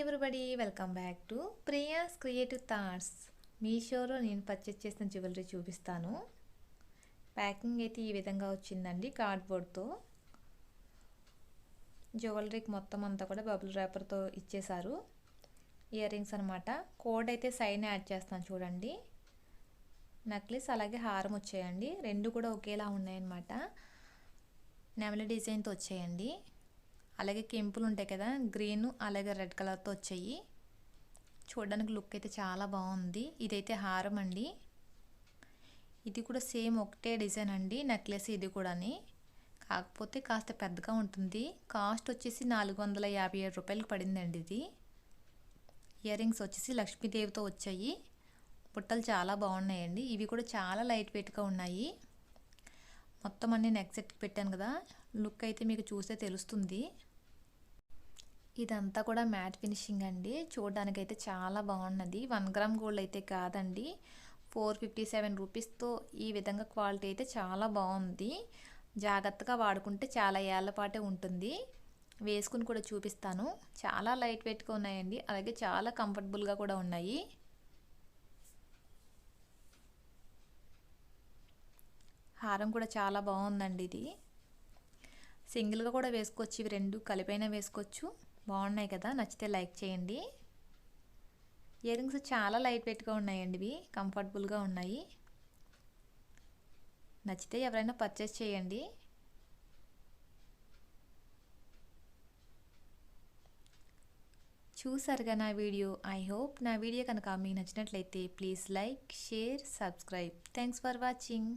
Everybody welcome back to Priya's creative thoughts మీషోలో నేను purchase చేసిన జ్యువెలరీ చూపిస్తాను. ప్యాకింగ్ అయితే ఈ విధంగా వచ్చిందండి కార్డ్బోర్డ్తో జ్యువెలరీకి మొత్తం అంతా కూడా బబుల్ ర్యాపర్తో ఇచ్చేశారు. ఇయర్ రింగ్స్ అనమాట కోడ్ అయితే సైన్ యాడ్ చేస్తాను చూడండి. నెక్లెస్ అలాగే హారం వచ్చాయండి. రెండు కూడా ఒకేలా ఉన్నాయన్నమాట. నెమలి డిజైన్తో వచ్చాయండి. అలాగే కెంపులు ఉంటాయి కదా గ్రీన్ అలాగే రెడ్ కలర్తో వచ్చాయి. చూడడానికి లుక్ అయితే చాలా బాగుంది. ఇదైతే హారం అండి. ఇది కూడా సేమ్ ఒకటే డిజైన్ అండి నెక్లెస్ ఇది కూడాని. కాకపోతే కాస్త పెద్దగా ఉంటుంది. కాస్ట్ వచ్చేసి నాలుగు వందల యాభై ఏడు రూపాయలకు పడిందండి ఇది. ఇయర్ రింగ్స్ వచ్చేసి లక్ష్మీదేవితో వచ్చాయి. బుట్టలు చాలా బాగున్నాయండి. ఇవి కూడా చాలా లైట్ వెయిట్గా ఉన్నాయి. మొత్తం అన్ని నెక్ సెట్కి పెట్టాను కదా లుక్ అయితే మీకు చూస్తే తెలుస్తుంది. ఇదంతా కూడా మ్యాట్ ఫినిషింగ్ అండి. చూడడానికి అయితే చాలా బాగున్నది. వన్ గ్రామ్ గోల్డ్ అయితే కాదండి. ఫోర్ ఫిఫ్టీ సెవెన్ రూపీస్తో ఈ విధంగా క్వాలిటీ అయితే చాలా బాగుంది. జాగ్రత్తగా వాడుకుంటే చాలా ఏళ్ళ పాటే ఉంటుంది. వేసుకుని కూడా చూపిస్తాను. చాలా లైట్ వెయిట్గా ఉన్నాయండి. అలాగే చాలా కంఫర్టబుల్గా కూడా ఉన్నాయి. హారం కూడా చాలా బాగుందండి ఇది. సింగిల్గా కూడా వేసుకోవచ్చు. ఇవి రెండు కలిపైనా వేసుకోవచ్చు. బాగున్నాయి కదా? నచ్చితే లైక్ చేయండి. ఇయర్ రింగ్స్ చాలా లైట్ వెయిట్గా ఉన్నాయండి ఇవి. కంఫర్టబుల్గా ఉన్నాయి. నచ్చితే ఎవరైనా పర్చేస్ చేయండి. చూసారుగా నా వీడియో? ఐ హోప్ నా వీడియో కనుక మీకు నచ్చినట్లయితే please like share subscribe. Thanks for watching.